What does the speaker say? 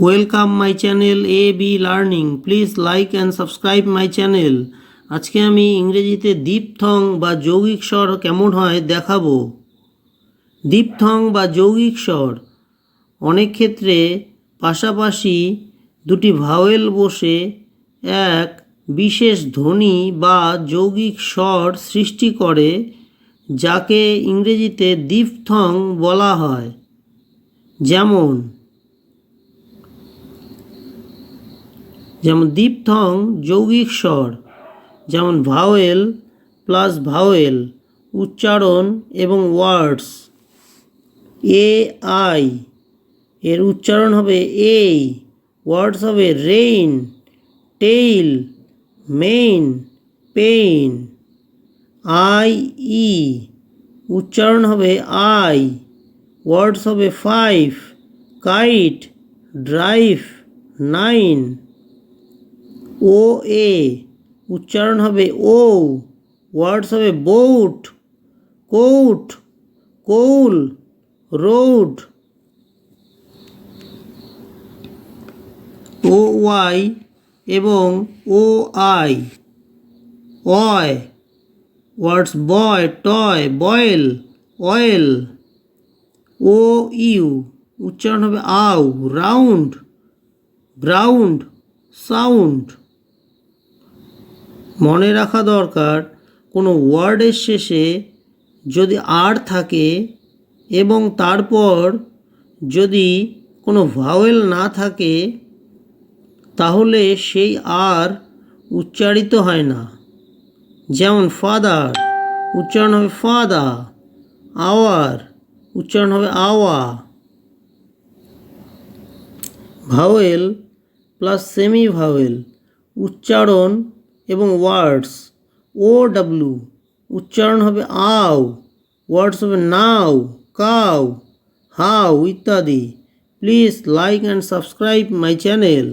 Welcome my channel A B learning please like and subscribe my channel আজকে আমি ইংরেজিতে দীপথং বা যৌগিক স্বর কেমন হয় দেখাবো। দীপথং বা যৌগিক স্বর। অনেক ক্ষেত্রে পাশাপাশি দুটি ভাওয়েল বসে এক বিশেষ ধ্বনি বা যৌগিক স্বর সৃষ্টি করে, যাকে ইংরেজিতে দীপথং বলা হয়। যেমন যেমন দীপথং যৌগিক স্বর, যেমন ভাওয়েল প্লাস ভাওয়েল, উচ্চারণ এবং ওয়ার্ডস। এ আই, এর উচ্চারণ হবে এই, ওয়ার্ডস হবে rain, tail, main, pain. I E, উচ্চারণ হবে আই, ওয়ার্ডস হবে five, kite, drive, nine. O A উচ্চারণ হবে ও, ওয়ার্ডস হবে boat, coat, coal, road. O Y এবং ও আই অয় words boy, toy, boil, oil. O U উচ্চারণ হবে আউ, রাউন্ড, গ্রাউন্ড, সাউন্ড। মনে রাখা দরকার, কোনো ওয়ার্ডের শেষে যদি আর থাকে এবং তারপর যদি কোনো ভাওয়েল না থাকে, তাহলে সেই আর উচ্চারিত হয় না। যেমন ফাদার, উচ্চারণ হবে ফাদা। আওয়ার, উচ্চারণ হবে আওয়া। ভাওয়েল প্লাস সেমি ভাওয়েল উচ্চারণ এবং ওয়ার্ডস ও ডাব্লু উচ্চারণ হবে আও ওয়ার্ডস হবে নাও কাউ হাউ ইত্যাদি। Please like and subscribe my channel